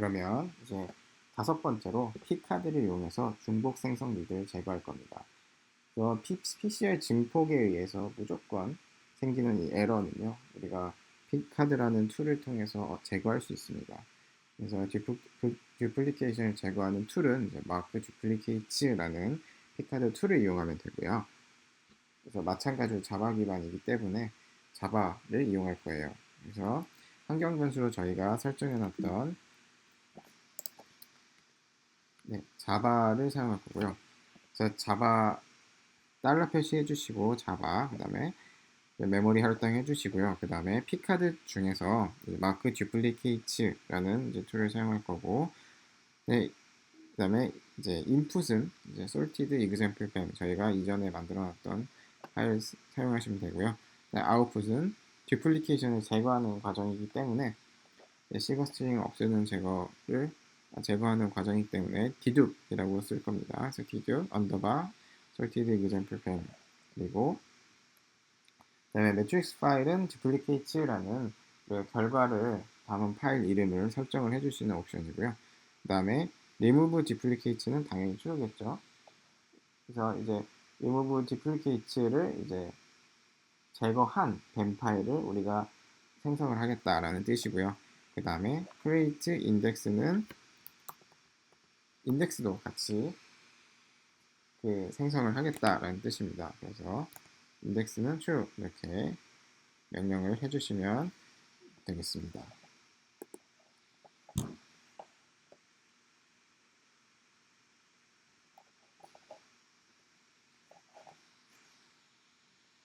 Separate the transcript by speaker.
Speaker 1: 그러면 이제 다섯 번째로 P카드를 이용해서 중복 생성 리드를 제거할 겁니다. 그래서 PCR 증폭에 의해서 무조건 생기는 이 에러는요, 우리가 P카드라는 툴을 통해서 제거할 수 있습니다. 그래서 듀플리케이션을 제거하는 툴은 이제 마크 듀플리케이츠라는 P카드 툴을 이용하면 되고요. 그래서 마찬가지로 자바 기반이기 때문에 자바를 이용할 거예요. 그래서 환경 변수로 저희가 설정해 놨던 네, 자바를 사용할 거고요. 그래서 자바 달러 표시해 주시고 자바 그다음에 메모리 할당 해 주시고요. 그 다음에 피카드 중에서 마크 듀플리케이츠라는 툴을 사용할 거고, 네, 그 다음에 이제 인풋은 이제 sorted example pen 저희가 이전에 만들어 놨던 파일 사용하시면 되고요. 네, 아웃풋은 듀플리케이션을 제거하는 과정이기 때문에 시거 스트링 없애는 제거를 제거하는 과정이기 때문에 dedup이라고 쓸 겁니다. 그래서 dedupe 언더바 sorted example pen 그리고 그다음에 매트릭스 파일은 duplicate라는 그 결과를 담은 파일 이름을 설정을 해주시는 옵션이고요. 그 다음에 remove duplicate는 당연히 true겠죠. 그래서 이제 remove duplicate를 이제 제거한 뱀 파일을 우리가 생성을 하겠다라는 뜻이고요. 그 다음에 create index는 인덱스도 같이 그 생성을 하겠다라는 뜻입니다. 그래서 인덱스는 true 이렇게 명령을 해주시면 되겠습니다.